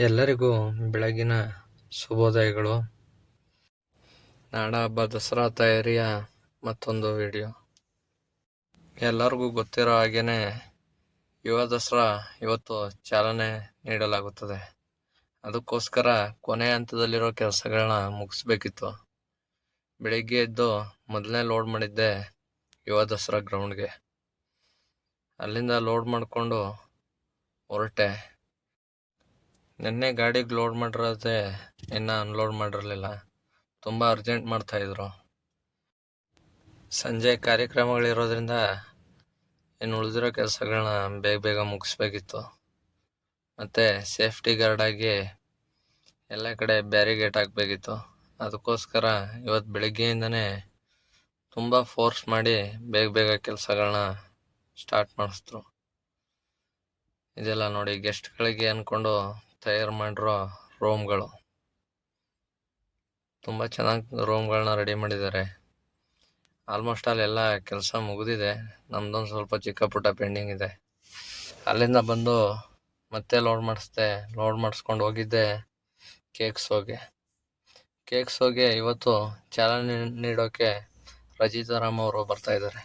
ಎಲ್ಲರಿಗೂ ಬೆಳಗಿನ ಶುಭೋದಯಗಳು. ನಾಡ ಹಬ್ಬ ದಸರಾ ತಯಾರಿಯ ಮತ್ತೊಂದು ವಿಡಿಯೋ. ಎಲ್ಲರಿಗೂ ಗೊತ್ತಿರೋ ಹಾಗೇ ಯುವ ದಸರಾ ಇವತ್ತು ಚಾಲನೆ ನೀಡಲಾಗುತ್ತದೆ. ಅದಕ್ಕೋಸ್ಕರ ಕೊನೆ ಹಂತದಲ್ಲಿರೋ ಕೆಲಸಗಳನ್ನ ಮುಗಿಸ್ಬೇಕಿತ್ತು. ಬೆಳಿಗ್ಗೆ ಎದ್ದು ಮೊದಲನೇ ಲೋಡ್ ಮಾಡಿದ್ದೆ ಯುವ ದಸರಾ ಗ್ರೌಂಡ್ಗೆ. ಅಲ್ಲಿಂದ ಲೋಡ್ ಮಾಡಿಕೊಂಡು ಹೊರಟೆ. ನಿನ್ನೆ ಗಾಡಿಗೆ ಲೋಡ್ ಮಾಡಿರೋದೆ ಇನ್ನು ಅನ್ಲೋಡ್ ಮಾಡಿರಲಿಲ್ಲ. ತುಂಬ ಅರ್ಜೆಂಟ್ ಮಾಡ್ತಾಯಿದ್ರು ಸಂಜೆ ಕಾರ್ಯಕ್ರಮಗಳಿರೋದ್ರಿಂದ ಇನ್ನು ಉಳಿದಿರೋ ಕೆಲಸಗಳನ್ನ ಬೇಗ ಬೇಗ ಮುಗಿಸ್ಬೇಕಿತ್ತು. ಮತ್ತು ಸೇಫ್ಟಿ ಗಾರ್ಡಾಗಿ ಎಲ್ಲ ಕಡೆ ಬ್ಯಾರಿಗೇಟ್ ಹಾಕಬೇಕಿತ್ತು. ಅದಕ್ಕೋಸ್ಕರ ಇವತ್ತು ಬೆಳಗ್ಗೆಯಿಂದನೇ ತುಂಬ ಫೋರ್ಸ್ ಮಾಡಿ ಬೇಗ ಬೇಗ ಕೆಲಸಗಳನ್ನ ಸ್ಟಾರ್ಟ್ ಮಾಡಿಸಿದ್ರು. ಇದೆಲ್ಲ ನೋಡಿ ಗೆಸ್ಟ್ಗಳಿಗೆ ಅಂದ್ಕೊಂಡು ತಯಾರು ಮಾಡಿರೋ ರೋಮ್ಗಳು. ತುಂಬ ಚೆನ್ನಾಗಿ ರೋಮ್ಗಳನ್ನ ರೆಡಿ ಮಾಡಿದ್ದಾರೆ. ಆಲ್ಮೋಸ್ಟ್ ಆಲ್ ಎಲ್ಲ ಕೆಲಸ ಮುಗಿದಿದೆ. ನಮ್ದೊಂದು ಸ್ವಲ್ಪ ಚಿಕ್ಕ ಪುಟ್ಟ ಪೆಂಡಿಂಗ್ ಇದೆ. ಅಲ್ಲಿಂದ ಬಂದು ಮತ್ತೆ ಲೋಡ್ ಮಾಡಿಸ್ದೆ ಲೋಡ್ ಮಾಡಿಸ್ಕೊಂಡು ಹೋಗಿದ್ದೆ ಕೇಕ್ ಸೋಗೆ ಕೇಕ್ ಸೋಗೆ ಇವತ್ತು ಚಾಲನೆ ನೀಡೋಕೆ ರಜಿತಾರಾಮ್ ಅವರು ಬರ್ತಾ ಇದ್ದಾರೆ.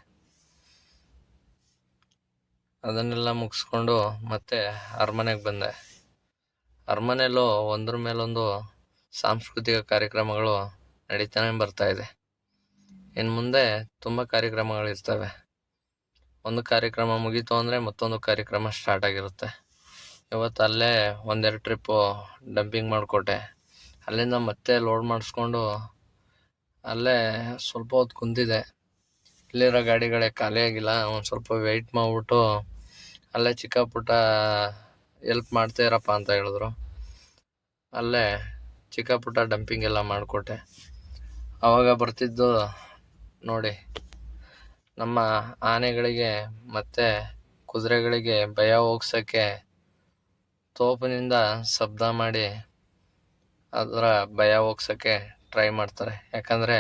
ಅದನ್ನೆಲ್ಲ ಮುಗಿಸ್ಕೊಂಡು ಮತ್ತೆ ಅರಮನೆಗೆ ಬಂದೆ. ಅರಮನೆಯಲ್ಲೂ ಒಂದ್ರ ಮೇಲೊಂದು ಸಾಂಸ್ಕೃತಿಕ ಕಾರ್ಯಕ್ರಮಗಳು ನಡೀತಾನೆ ಬರ್ತಾ ಇದೆ. ಇನ್ನು ಮುಂದೆ ತುಂಬ ಕಾರ್ಯಕ್ರಮಗಳಿರ್ತವೆ ಒಂದು ಕಾರ್ಯಕ್ರಮ ಮುಗೀತು ಅಂದರೆ ಮತ್ತೊಂದು ಕಾರ್ಯಕ್ರಮ ಸ್ಟಾರ್ಟ್ ಆಗಿರುತ್ತೆ. ಇವತ್ತು ಅಲ್ಲೇ ಒಂದೆರಡು ಟ್ರಿಪ್ಪು ಡಂಪಿಂಗ್ ಮಾಡಿಕೊಟ್ಟೆ. ಅಲ್ಲಿಂದ ಮತ್ತೆ ಲೋಡ್ ಮಾಡಿಸ್ಕೊಂಡು ಅಲ್ಲೇ ಸ್ವಲ್ಪ ಹೊತ್ತು ಕುಂತಿದೆ ಇಲ್ಲಿರೋ ಗಾಡಿಗಳೇ ಖಾಲಿಯಾಗಿಲ್ಲ ಒಂದು ಸ್ವಲ್ಪ ವೆಯ್ಟ್ ಮಾಡಿಬಿಟ್ಟು ಅಲ್ಲೇ ಚಿಕ್ಕ ಪುಟ್ಟ ಎಲ್ಪ್ ಮಾಡ್ತೀರಪ್ಪ ಅಂತ ಹೇಳಿದ್ರು. ಅಲ್ಲೇ ಚಿಕ್ಕ ಪುಟ್ಟ ಡಂಪಿಂಗ್ ಎಲ್ಲ ಮಾಡಿಕೊಟ್ಟೆ. ಆವಾಗ ಬರ್ತಿದ್ದು ನೋಡಿ, ನಮ್ಮ ಆನೆಗಳಿಗೆ ಮತ್ತು ಕುದುರೆಗಳಿಗೆ ಭಯ ಹೋಗ್ಸೋಕ್ಕೆ ತೋಪಿನಿಂದ ಶಬ್ದ ಮಾಡಿ ಅದರ ಭಯ ಹೋಗ್ಸೋಕ್ಕೆ ಟ್ರೈ ಮಾಡ್ತಾರೆ. ಯಾಕಂದರೆ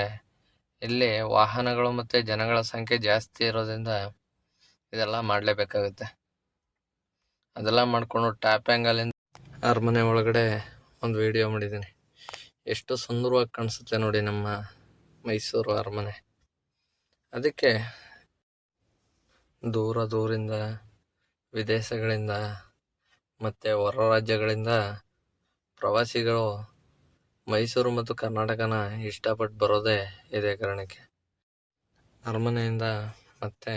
ಇಲ್ಲಿ ವಾಹನಗಳು ಮತ್ತು ಜನಗಳ ಸಂಖ್ಯೆ ಜಾಸ್ತಿ ಇರೋದ್ರಿಂದ ಇದೆಲ್ಲ ಮಾಡಲೇಬೇಕಾಗುತ್ತೆ. ಅದೆಲ್ಲ ಮಾಡಿಕೊಂಡು ಟ್ಯಾಪ್ ಆ್ಯಂಗಲಿಂದ ಅರಮನೆ ಒಳಗಡೆ ಒಂದು ವಿಡಿಯೋ ಮಾಡಿದ್ದೀನಿ ಎಷ್ಟು ಸುಂದರವಾಗಿ ಕಾಣಿಸುತ್ತೆ ನೋಡಿ ನಮ್ಮ ಮೈಸೂರು ಅರಮನೆ ಅದಕ್ಕೆ ದೂರ ದೂರಿಂದ, ವಿದೇಶಗಳಿಂದ, ಮತ್ತು ಹೊರ ರಾಜ್ಯಗಳಿಂದ ಪ್ರವಾಸಿಗಳು ಮೈಸೂರು ಮತ್ತು ಕರ್ನಾಟಕನ ಇಷ್ಟಪಟ್ಟು ಬರೋದೇ ಇದೇ ಕಾರಣಕ್ಕೆ. ಅರಮನೆಯಿಂದ ಮತ್ತೆ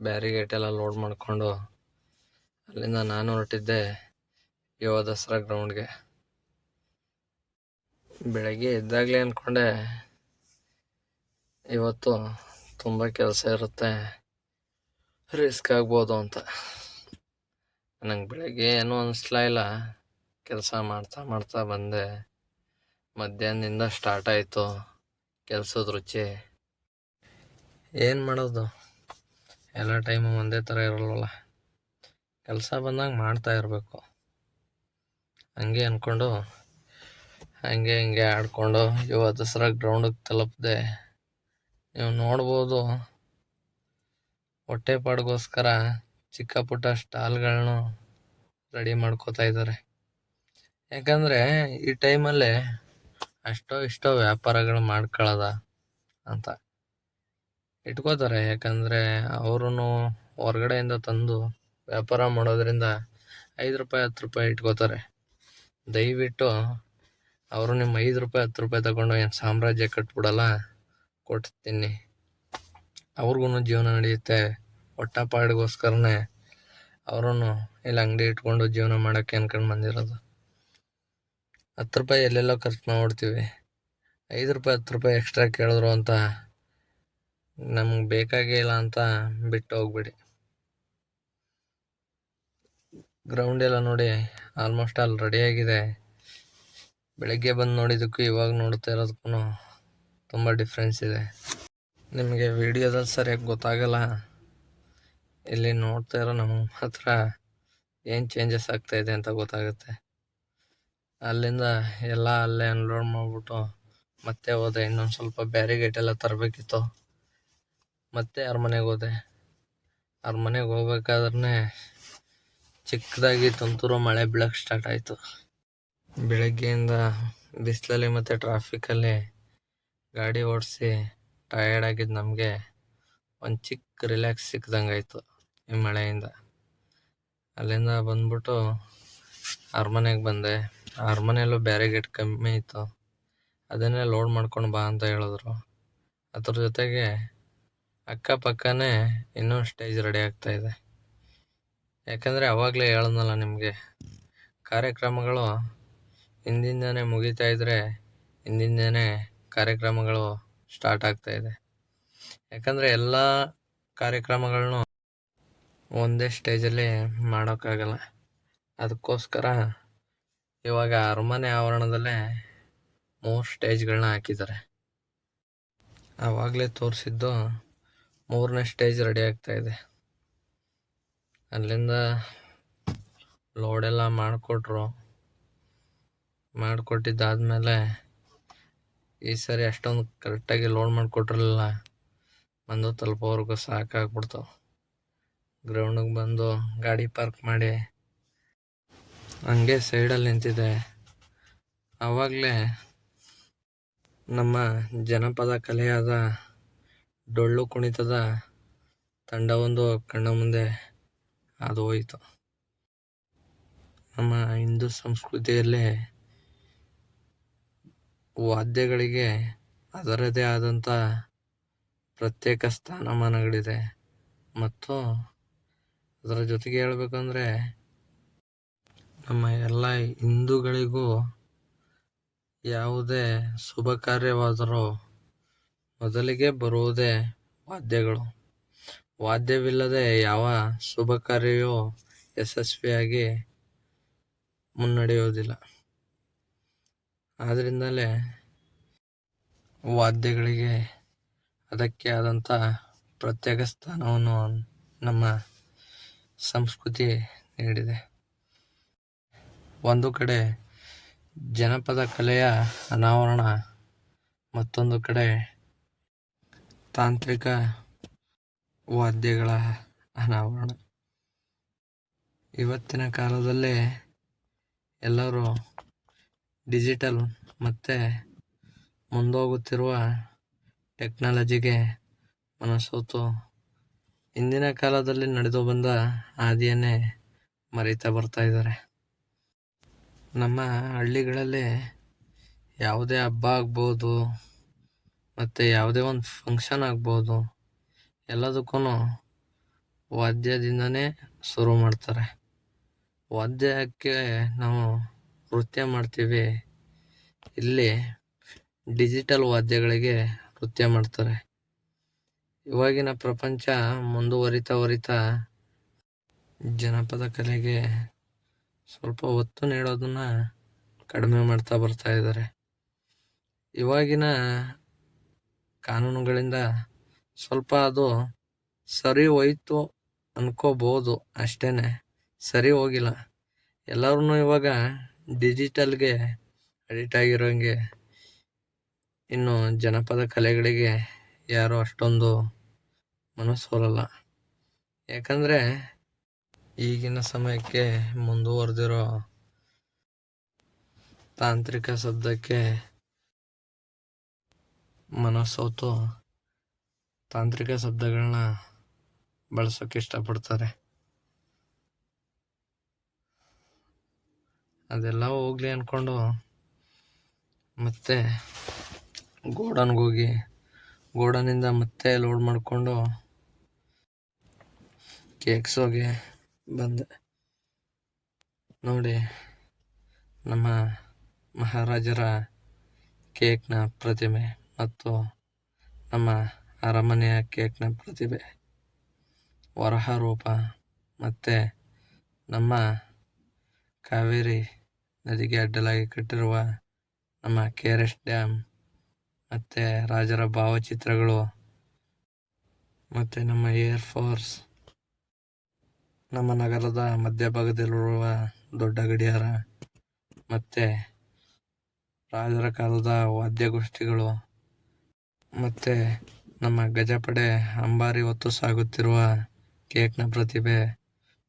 ಬ್ಯಾರಿಗೇಟೆಲ್ಲ ಲೋಡ್ ಮಾಡಿಕೊಂಡು ಅಲ್ಲಿಂದ ನಾನು ಹೊರಟಿದ್ದೆ ಯುವ ದಸರಾ ಗ್ರೌಂಡ್ಗೆ. ಬೆಳಗ್ಗೆ ಎದ್ದಾಗಲೇ ಅಂದ್ಕೊಂಡೆ ಇವತ್ತು ತುಂಬ ಕೆಲಸ ಇರುತ್ತೆ, ರಿಸ್ಕ್ ಆಗ್ಬೋದು ಅಂತ. ನಂಗೆ ಬೆಳಗ್ಗೆ ಏನೂ ಅನಿಸ್ಲಾ ಇಲ್ಲ. ಕೆಲಸ ಮಾಡ್ತಾ ಮಾಡ್ತಾ ಬಂದೆ. ಮಧ್ಯಾಹ್ನದಿಂದ ಸ್ಟಾರ್ಟ್ ಆಯಿತು ಕೆಲಸದ ರುಚಿ. ಏನು ಮಾಡೋದು? ಎಲ್ಲ ಟೈಮು ಒಂದೇ ಥರ ಇರಲ್ವಲ್ಲ. ಕೆಲಸ ಬಂದಂಗೆ ಮಾಡ್ತಾ ಇರಬೇಕು. ಹಂಗೆ ಅಂದ್ಕೊಂಡು ಹಂಗೆ ಹಿಂಗೆ ಆಡಿಕೊಂಡು ಯುವ ದಸರಾ ಗ್ರೌಂಡಿಗೆ ತಲುಪದೆ. ನೀವು ನೋಡ್ಬೋದು. ಹೊಟ್ಟೆಪಾಡಿಗೋಸ್ಕರ ಚಿಕ್ಕ ಪುಟ್ಟ ಸ್ಟಾಲ್ಗಳನ್ನು ರೆಡಿ ಮಾಡ್ಕೋತಾ ಇದ್ದಾರೆ ಯಾಕಂದರೆ ಈ ಟೈಮಲ್ಲೇ ಅಷ್ಟೋ ಇಷ್ಟೋ ವ್ಯಾಪಾರಗಳು ಮಾಡ್ಕೊಳ್ಳೋದ ಅಂತ. ಇಟ್ಕೋತಾರೆ ಯಾಕಂದರೆ ಅವರು ಹೊರ್ಗಡೆಯಿಂದ ತಂದು ವ್ಯಾಪಾರ ಮಾಡೋದ್ರಿಂದ ಐದು ರೂಪಾಯಿ, ಹತ್ತು ರೂಪಾಯಿ ಇಟ್ಕೋತಾರೆ. ದಯವಿಟ್ಟು ಅವರು ನಿಮ್ಮ ಐದು ರೂಪಾಯಿ, ಹತ್ತು ರೂಪಾಯಿ ತಗೊಂಡು ಏನು ಸಾಮ್ರಾಜ್ಯ ಕಟ್ಬಿಡಲ್ಲ ಕೊಡ್ತೀನಿ ಅವ್ರಿಗೂ ಜೀವನ ನಡೆಯುತ್ತೆ. ಹೊಟ್ಟಪಾಡಿಗೋಸ್ಕರನೇ ಅವರೂ ಇಲ್ಲಿ ಅಂಗಡಿ ಇಟ್ಕೊಂಡು ಜೀವನ ಮಾಡೋಕ್ಕೆ ಅನ್ಕೊಂಡು ಬಂದಿರೋದು. ಹತ್ತು ರೂಪಾಯಿ ಎಲ್ಲೆಲ್ಲೋ ಖರ್ಚು ಮಾಡ್ಬಿಡ್ತೀವಿ. ಐದು ರೂಪಾಯಿ, ಹತ್ತು ರೂಪಾಯಿ ಎಕ್ಸ್ಟ್ರಾ ಕೇಳಿದ್ರು ಅಂತ ನಮ್ಗೆ ಬೇಕಾಗೇ ಇಲ್ಲ ಅಂತ ಬಿಟ್ಟು ಹೋಗ್ಬಿಡಿ. ಗ್ರೌಂಡ್ ಎಲ್ಲ ನೋಡಿ ಆಲ್ಮೋಸ್ಟ್ ಆಲ್ ರೆಡಿಯಾಗಿದೆ ಬೆಳಗ್ಗೆ ಬಂದು ನೋಡಿದ್ದಕ್ಕೂ ಇವಾಗ ನೋಡ್ತಾ ಇರೋದಕ್ಕೂ ತುಂಬ ಡಿಫ್ರೆನ್ಸ್ ಇದೆ. ನಿಮಗೆ ವಿಡಿಯೋದಲ್ಲಿ ಸರಿಯಾಗಿ ಗೊತ್ತಾಗಲ್ಲ. ಇಲ್ಲಿ ನೋಡ್ತಾ ಇರೋ ನಮಗೆ ಮಾತ್ರ ಏನು ಚೇಂಜಸ್ ಆಗ್ತಾಯಿದೆ ಅಂತ ಗೊತ್ತಾಗುತ್ತೆ. ಅಲ್ಲಿಂದ ಎಲ್ಲ ಅಲ್ಲೇ ಅನ್ಲೋಡ್ ಮಾಡಿಬಿಟ್ಟು ಮತ್ತೆ ಹೋದೆ. ಇನ್ನೊಂದು ಸ್ವಲ್ಪ ಬ್ಯಾರಿಗೇಟ್ ಎಲ್ಲ ತರಬೇಕಿತ್ತು. ಮತ್ತೆ ಅರಮನೆಗೆ ಹೋದೆ. ಅರಮನೆಗೆ ಹೋಗ್ಬೇಕಾದ್ರೆ ಚಿಕ್ಕದಾಗಿ ತುಂತುರು ಮಳೆ ಬೀಳಕ್ಕೆ ಸ್ಟಾರ್ಟ್ ಆಯಿತು. ಬೆಳಗ್ಗೆಯಿಂದ ಬಿಸಿಲಲ್ಲಿ ಮತ್ತು ಟ್ರಾಫಿಕಲ್ಲಿ ಗಾಡಿ ಓಡಿಸಿ ಟಯರ್ಡ್ ಆಗಿದ್ದು ನಮಗೆ ಒಂದು ಚಿಕ್ಕ ರಿಲ್ಯಾಕ್ಸ್ ಸಿಕ್ದಂಗೆ ಆಯಿತು ಈ ಮಳೆಯಿಂದ. ಅಲ್ಲಿಂದ ಬಂದ್ಬಿಟ್ಟು ಅರಮನೆಗೆ ಬಂದೆ. ಅರಮನೆಯಲ್ಲೂ ಬ್ಯಾರಿಗೇಟ್ ಕಮ್ಮಿ ಇತ್ತು. ಅದನ್ನೇ ಲೋಡ್ ಮಾಡ್ಕೊಂಡು ಬಾ ಅಂತ ಹೇಳಿದ್ರು. ಅದ್ರ ಜೊತೆಗೆ ಅಕ್ಕಪಕ್ಕನೇ ಇನ್ನೂ ಸ್ಟೇಜ್ ರೆಡಿ ಆಗ್ತಾ ಇದೆ. ಯಾಕಂದರೆ ಅವಾಗಲೇ ಹೇಳಿದ್ನಲ್ಲ ನಿಮಗೆ, ಕಾರ್ಯಕ್ರಮಗಳು ಹಿಂದಿಂದನೇ ಮುಗಿತಾ ಇದ್ದರೆ ಹಿಂದಿಂದನೇ ಕಾರ್ಯಕ್ರಮಗಳು ಸ್ಟಾರ್ಟ್ ಆಗ್ತಾ ಇದೆ. ಯಾಕಂದರೆ ಎಲ್ಲ ಕಾರ್ಯಕ್ರಮಗಳನ್ನು ಒಂದೇ ಸ್ಟೇಜಲ್ಲಿ ಮಾಡೋಕ್ಕಾಗಲ್ಲ. ಅದಕ್ಕೋಸ್ಕರ ಇವಾಗ ಅರಮನೆ ಆವರಣದಲ್ಲೇ ಮೂರು ಸ್ಟೇಜ್ಗಳನ್ನ ಹಾಕಿದ್ದಾರೆ. ಆವಾಗಲೇ ತೋರಿಸಿದ್ದು ಮೂರನೇ ಸ್ಟೇಜ್ ರೆಡಿ ಆಗ್ತಾ ಇದೆ. ಅಲ್ಲಿಂದ ಲೋಡೆಲ್ಲ ಮಾಡಿಕೊಟ್ರು. ಮಾಡಿಕೊಟ್ಟಿದ್ದಾದ್ಮೇಲೆ ಈ ಸರಿ ಅಷ್ಟೊಂದು ಕರೆಕ್ಟಾಗಿ ಲೋಡ್ ಮಾಡಿಕೊಟ್ರಲಿಲ್ಲ ಬಂದು ತಲುಪೋವರೆಗೂ ಸಾಕಾಗ್ಬಿಡ್ತು. ಗ್ರೌಂಡಿಗೆ ಬಂದು ಗಾಡಿ ಪಾರ್ಕ್ ಮಾಡಿ ಹಂಗೆ ಸೈಡಲ್ಲಿ ನಿಂತಿದೆ ಆವಾಗಲೇ ನಮ್ಮ ಜನಪದ ಕಲೆಯಾದ ಡೊಳ್ಳು ಕುಣಿತದ ತಂಡವೊಂದು ಕಣ್ಣ ಮುಂದೆ ಹಾದು ಹೋಯಿತು ನಮ್ಮ ಹಿಂದೂ ಸಂಸ್ಕೃತಿಯಲ್ಲಿ ವಾದ್ಯಗಳಿಗೆ ಅದರದೇ ಆದಂಥ ಪ್ರತ್ಯೇಕ ಸ್ಥಾನಮಾನಗಳಿದೆ. ಮತ್ತು ಅದರ ಜೊತೆಗೆ ಹೇಳಬೇಕಂದ್ರೆ ನಮ್ಮ ಎಲ್ಲ ಹಿಂದೂಗಳಿಗೂ ಯಾವುದೇ ಶುಭ ಕಾರ್ಯವಾದರೂ ಮೊದಲಿಗೆ ಬರುವುದೇ ವಾದ್ಯಗಳು. ವಾದ್ಯವಿಲ್ಲದೆ ಯಾವ ಶುಭ ಕಾರ್ಯವೂ ಯಶಸ್ವಿಯಾಗಿ ಮುನ್ನಡೆಯುವುದಿಲ್ಲ. ಆದ್ದರಿಂದಲೇ ವಾದ್ಯಗಳಿಗೆ ಅದಕ್ಕೆ ಆದಂಥ ಪ್ರತ್ಯೇಕ ಸ್ಥಾನವನ್ನು ನಮ್ಮ ಸಂಸ್ಕೃತಿ ನೀಡಿದೆ. ಒಂದು ಕಡೆ ಜನಪದ ಕಲೆಯ ಅನಾವರಣ, ಮತ್ತೊಂದು ಕಡೆ ತಾಂತ್ರಿಕ ವಾದ್ಯಗಳ ಅನಾವರಣ. ಇವತ್ತಿನ ಕಾಲದಲ್ಲಿ ಎಲ್ಲರೂ ಡಿಜಿಟಲ್ ಮತ್ತು ಮುಂದೋಗುತ್ತಿರುವ ಟೆಕ್ನಾಲಜಿಗೆ ಮನಸೋತು. ಇಂದಿನ ಕಾಲದಲ್ಲಿ ನಡೆದು ಬಂದ ಹಾದಿಯನ್ನೇ ಮರೀತಾ ಬರ್ತಾ ಇದ್ದಾರೆ. ನಮ್ಮ ಹಳ್ಳಿಗಳಲ್ಲಿ ಯಾವುದೇ ಹಬ್ಬ ಆಗ್ಬೋದು, ಮತ್ತು ಯಾವುದೇ ಒಂದು ಫಂಕ್ಷನ್ ಆಗ್ಬೋದು ಎಲ್ಲದಕ್ಕೂ ವಾದ್ಯದಿಂದನೇ ಶುರು ಮಾಡ್ತಾರೆ. ವಾದ್ಯಕ್ಕೆ ನಾವು ನೃತ್ಯ ಮಾಡ್ತೀವಿ. ಇಲ್ಲಿ ಡಿಜಿಟಲ್ ವಾದ್ಯಗಳಿಗೆ ನೃತ್ಯ ಮಾಡ್ತಾರೆ. ಇವಾಗಿನ ಪ್ರಪಂಚ ಮುಂದುವರಿತಾ ವರಿತಾ ಜನಪದ ಕಲೆಗೆ ಸ್ವಲ್ಪ ಒತ್ತು ನೀಡೋದನ್ನ ಕಡಿಮೆ ಮಾಡ್ತಾ ಬರ್ತಾ ಇದ್ದಾರೆ. ಇವಾಗಿನ ಕಾನೂನುಗಳಿಂದ ಸ್ವಲ್ಪ ಅದು ಸರಿ ಹೋಯ್ತು ಅನ್ಕೋಬೋದು ಅಷ್ಟೇ ಸರಿ ಹೋಗಿಲ್ಲ. ಎಲ್ಲರೂ ಇವಾಗ ಡಿಜಿಟಲ್ಗೆ ಅಡಿಟ್ ಆಗಿರೋಂಗೆ ಇನ್ನು ಜನಪದ ಕಲೆಗಳಿಗೆ ಯಾರೂ ಅಷ್ಟೊಂದು ಮನಸ್ಸೋರಲ್ಲ ಯಾಕಂದರೆ ಈಗಿನ ಸಮಯಕ್ಕೆ ಮುಂದುವರೆದಿರೋ ತಾಂತ್ರಿಕ ಶಬ್ದಕ್ಕೆ ಮನಸ್ಸೋತು ತಾಂತ್ರಿಕ ಶಬ್ದಗಳನ್ನ ಬಳಸೋಕೆ ಇಷ್ಟಪಡ್ತಾರೆ. ಅದೆಲ್ಲ ಹೋಗ್ಲಿ ಅಂದ್ಕೊಂಡು ಮತ್ತೆ ಗೋಡನ್ಗೆ ಹೋಗಿ ಗೋಡನಿಂದ ಮತ್ತೆ ಲೋಡ್ ಮಾಡಿಕೊಂಡು ಕೇಕ್ಸೋಗೆ ಬಂದೆ. ನೋಡಿ, ನಮ್ಮ ಮಹಾರಾಜರ ಕೇಕ್ನ ಪ್ರತಿಮೆ ಮತ್ತು ನಮ್ಮ ಅರಮನೆಯ ಕೇಕ್ನ ಪ್ರತಿಭೆ. ವರಹ ರೂಪ ಮತ್ತು ನಮ್ಮ ಕಾವೇರಿ ನದಿಗೆ ಅಡ್ಡಲಾಗಿ ಕಟ್ಟಿರುವ ನಮ್ಮ ಕೆ ಆರ್ ಎಸ್ ಡ್ಯಾಮ್, ಮತ್ತು ರಾಜರ ಭಾವಚಿತ್ರಗಳು, ಮತ್ತು ನಮ್ಮ ಏರ್ ಫೋರ್ಸ್, ನಮ್ಮ ನಗರದ ಮಧ್ಯಭಾಗದಲ್ಲಿರುವ ದೊಡ್ಡ ಗಡಿಯಾರ, ಮತ್ತು ರಾಜರ ಕಾಲದ ವಾದ್ಯಗೋಷ್ಠಿಗಳು, ಮತ್ತು ನಮ್ಮ ಗಜಪಡೆ ಅಂಬಾರಿ ಹೊತ್ತು ಸಾಗುತ್ತಿರುವ ಕೇಕ್ನ ಪ್ರತಿಭೆ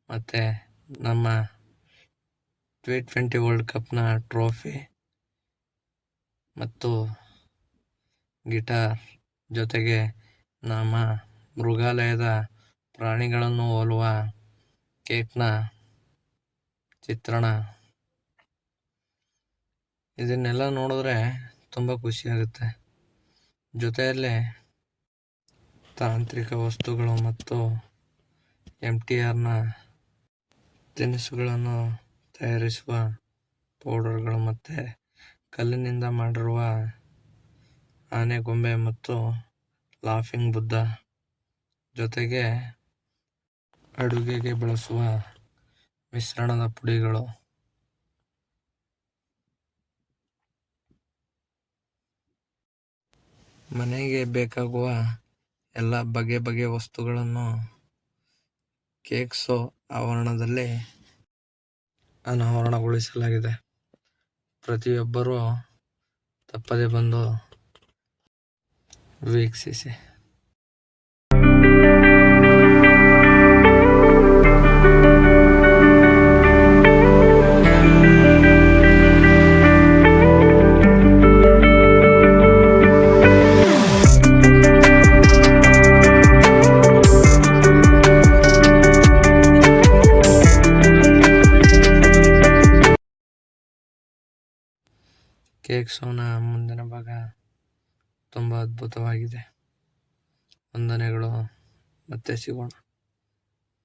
ಮತ್ತು ನಮ್ಮ ಟಿ ಟ್ವೆಂಟಿ ವರ್ಲ್ಡ್ ಕಪ್ನ ಟ್ರೋಫಿ ಮತ್ತು ಗಿಟಾರ್ ಜೊತೆಗೆ ನಮ್ಮ ಮೃಗಾಲಯದ ಪ್ರಾಣಿಗಳನ್ನು ಹೋಲುವ ಕೇಕ್ನ ಚಿತ್ರಣ. ಇದನ್ನೆಲ್ಲ ನೋಡಿದ್ರೆ ತುಂಬ ಖುಷಿಯಾಗುತ್ತೆ. ಜೊತೆಯಲ್ಲೇ ತಾಂತ್ರಿಕ ವಸ್ತುಗಳು ಮತ್ತು ಎಂ ಟಿ ಆರ್ನ ತಿನಿಸುಗಳನ್ನು ತಯಾರಿಸುವ ಪೌಡರ್ಗಳು ಮತ್ತು ಕಲ್ಲಿನಿಂದ ಮಾಡಿರುವ ಆನೆಗೊಂಬೆ ಮತ್ತು ಲಾಫಿಂಗ್ ಬುದ್ಧ ಜೊತೆಗೆ ಅಡುಗೆಗೆ ಬಳಸುವ ಮಿಶ್ರಣದ ಪುಡಿಗಳು. ಮನೆಗೆ ಬೇಕಾಗುವ ಎಲ್ಲ ಬಗೆ ಬಗೆಯ ವಸ್ತುಗಳನ್ನು ಕೇಕ್ ಶೋ ಆವರಣದಲ್ಲಿ ಅನಾವರಣಗೊಳಿಸಲಾಗಿದೆ. ಪ್ರತಿಯೊಬ್ಬರೂ ತಪ್ಪದೆ ಬಂದು ವೀಕ್ಷಿಸಿ. ಕೇಕ್ ಸೋನ ಮುಂದಿನ ಭಾಗ ತುಂಬ ಅದ್ಭುತವಾಗಿದೆ. ವಂದನೆಗಳು. ಮತ್ತೆ ಸಿಗೋಣ.